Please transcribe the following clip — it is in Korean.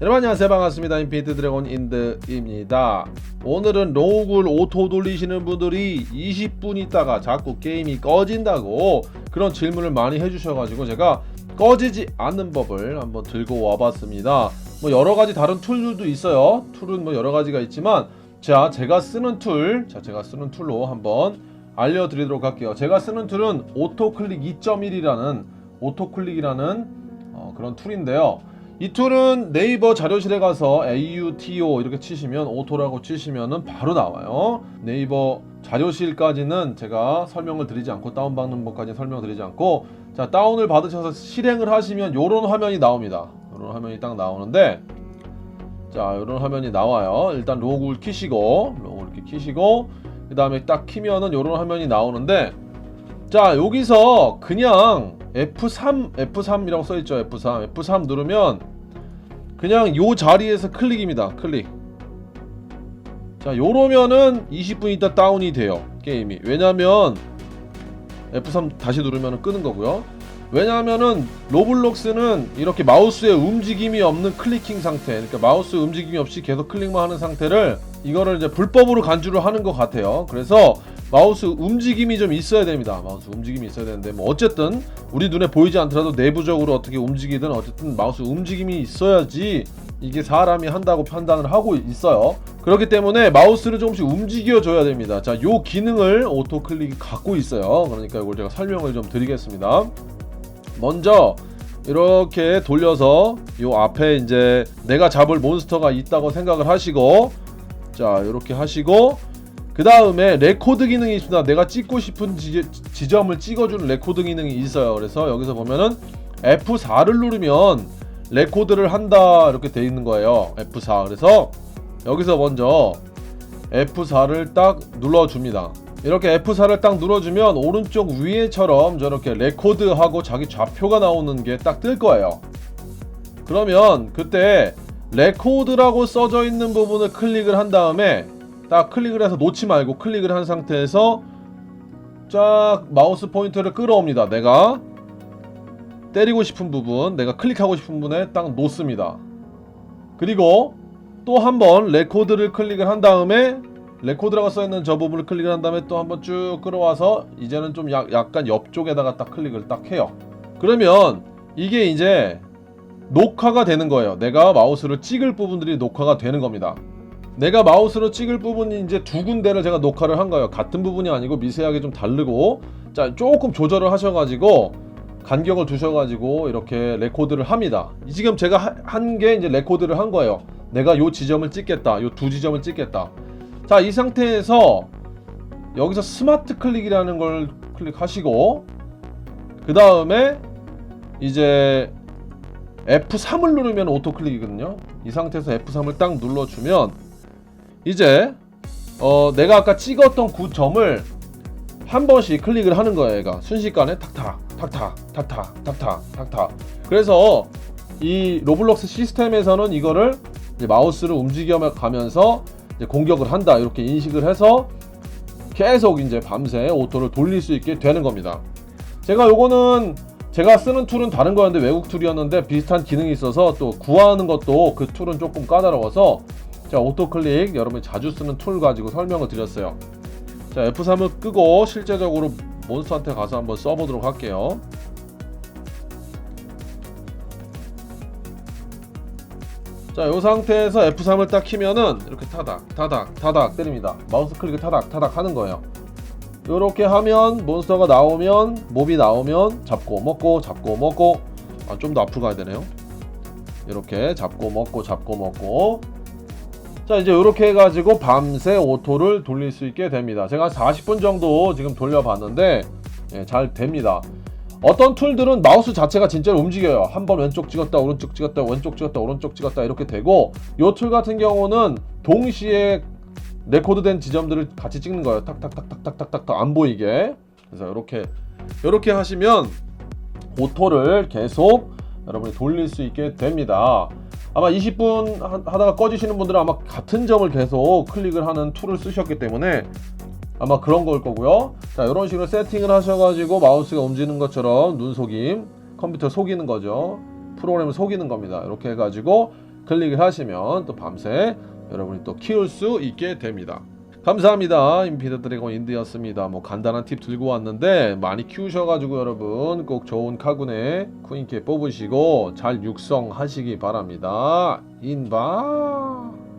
여러분 안녕하세요. 반갑습니다. 인피니트 드래곤 인드입니다. 오늘은 로글 오토 돌리시는 분들이 20분 있다가 자꾸 게임이 꺼진다고 그런 질문을 많이 해주셔가지고 제가 꺼지지 않는 법을 한번 들고 와봤습니다. 뭐 여러가지 다른 툴들도 있어요. 툴은 뭐 여러가지가 있지만 자 제가 쓰는 툴 자 제가 쓰는 툴로 한번 알려드리도록 할게요. 제가 쓰는 툴은 오토클릭 2.1이라는 오토클릭이라는 어, 그런 툴인데요 이 툴은 네이버 자료실에 가서 AUTO 이렇게 치시면 오토라고 치시면은 바로 나와요. 네이버 자료실까지는 제가 설명을 드리지 않고 다운받는 법까지 설명을 드리지 않고 자 다운을 받으셔서 실행을 하시면 요런 화면이 나옵니다. 요런 화면이 딱 나오는데 자 요런 화면이 나와요. 일단 로그를 키시고 로그를 이렇게 키시고 그 다음에 딱 키면은 요런 화면이 나오는데 자 여기서 그냥 F3 F3이라고 써있죠 F3. F3 누르면 그냥 요 자리에서 클릭입니다 클릭. 자 요러면은 20분 있다 다운이 돼요 게임이. 왜냐면 F3 다시 누르면 끄는 거고요. 왜냐하면은 로블록스는 이렇게 마우스에 움직임이 없는 클리킹 상태. 그러니까 마우스 움직임이 없이 계속 클릭만 하는 상태를 이거를 이제 불법으로 간주를 하는 것 같아요. 그래서 마우스 움직임이 좀 있어야 됩니다. 마우스 움직임이 있어야 되는데 뭐 어쨌든 우리 눈에 보이지 않더라도 내부적으로 어떻게 움직이든 어쨌든 마우스 움직임이 있어야지 이게 사람이 한다고 판단을 하고 있어요. 그렇기 때문에 마우스를 조금씩 움직여 줘야 됩니다. 자 요 기능을 오토 클릭이 갖고 있어요. 그러니까 이걸 제가 설명을 좀 드리겠습니다. 먼저 이렇게 돌려서 요 앞에 이제 내가 잡을 몬스터가 있다고 생각을 하시고 자 이렇게 하시고 그 다음에 레코드 기능이 있습니다. 내가 찍고 싶은 지, 지점을 찍어주는 레코드 기능이 있어요. 그래서 여기서 보면은 F4를 누르면 레코드를 한다 이렇게 돼 있는 거예요. F4. 그래서 여기서 먼저 F4를 딱 눌러줍니다. 이렇게 F4를 딱 눌러주면 오른쪽 위에처럼 저렇게 레코드하고 자기 좌표가 나오는 게 딱 뜰 거예요. 그러면 그때 레코드라고 써져 있는 부분을 클릭을 한 다음에 딱 클릭을 해서 놓지 말고 클릭을 한 상태에서 쫙 마우스 포인터를 끌어옵니다. 내가 때리고 싶은 부분, 내가 클릭하고 싶은 부분에 딱 놓습니다. 그리고 또 한 번 레코드를 클릭을 한 다음에 레코드라고 써있는 저 부분을 클릭을 한 다음에 또 한 번 쭉 끌어와서 이제는 좀 약, 약간 옆쪽에다가 딱 클릭을 딱 해요 그러면 이게 이제 녹화가 되는 거예요 내가 마우스로 찍을 부분들이 녹화가 되는 겁니다 내가 마우스로 찍을 부분이 이제 두 군데를 제가 녹화를 한 거예요. 같은 부분이 아니고 미세하게 좀 다르고 자 조금 조절을 하셔가지고 간격을 두셔가지고 이렇게 레코드를 합니다. 지금 제가 한 게 이제 레코드를 한 거예요. 내가 요 지점을 찍겠다 요 두 지점을 찍겠다. 자, 이 상태에서 여기서 스마트 클릭이라는 걸 클릭하시고 그 다음에 이제 F3을 누르면 오토 클릭이거든요. 이 상태에서 F3을 딱 눌러주면 이제 어 내가 아까 찍었던 그 점을 한 번씩 클릭을 하는 거예요. 얘가 순식간에 탁탁 탁탁 탁탁 탁탁 탁탁. 그래서 이 로블록스 시스템에서는 이거를 마우스를 움직여 가면서 공격을 한다 이렇게 인식을 해서 계속 이제 밤새 오토를 돌릴 수 있게 되는 겁니다. 제가 요거는 제가 쓰는 툴은 다른 거였는데 외국 툴이었는데 비슷한 기능이 있어서 또 구하는 것도 그 툴은 조금 까다로워서 자 오토 클릭 여러분이 자주 쓰는 툴 가지고 설명을 드렸어요. 자 F3을 끄고 실제적으로 몬스터한테 가서 한번 써보도록 할게요. 자, 이 상태에서 F3을 딱 키면은 이렇게 타닥, 타닥, 타닥 때립니다. 마우스 클릭을 타닥, 타닥 하는 거예요. 이렇게 하면 몬스터가 나오면 몹이 나오면 잡고 먹고 잡고 먹고 아, 좀 더 앞으로 가야 되네요. 이렇게 잡고 먹고 잡고 먹고 자 이제 이렇게 해가지고 밤새 오토를 돌릴 수 있게 됩니다. 제가 40분 정도 지금 돌려봤는데 예, 잘 됩니다. 어떤 툴들은 마우스 자체가 진짜로 움직여요. 한 번 왼쪽 찍었다 오른쪽 찍었다 왼쪽 찍었다 오른쪽 찍었다 이렇게 되고 요툴 같은 경우는 동시에 레코드된 지점들을 같이 찍는 거예요. 탁탁탁탁탁탁탁 안 보이게. 그래서 이렇게 이렇게 하시면 오토를 계속 여러분이 돌릴 수 있게 됩니다. 아마 20분 하다가 꺼지시는 분들은 아마 같은 점을 계속 클릭을 하는 툴을 쓰셨기 때문에 아마 그런 걸 거고요. 자, 이런 식으로 세팅을 하셔가지고 마우스가 움직이는 것처럼 눈 속임, 컴퓨터 속이는 거죠. 프로그램을 속이는 겁니다. 이렇게 해가지고 클릭을 하시면 또 밤새 여러분이 또 키울 수 있게 됩니다. 감사합니다. 인피드 드래곤 인드였습니다. 뭐 간단한 팁 들고 왔는데 많이 키우셔가지고 여러분 꼭 좋은 카군의 쿠인캐 뽑으시고 잘 육성하시기 바랍니다. 인바.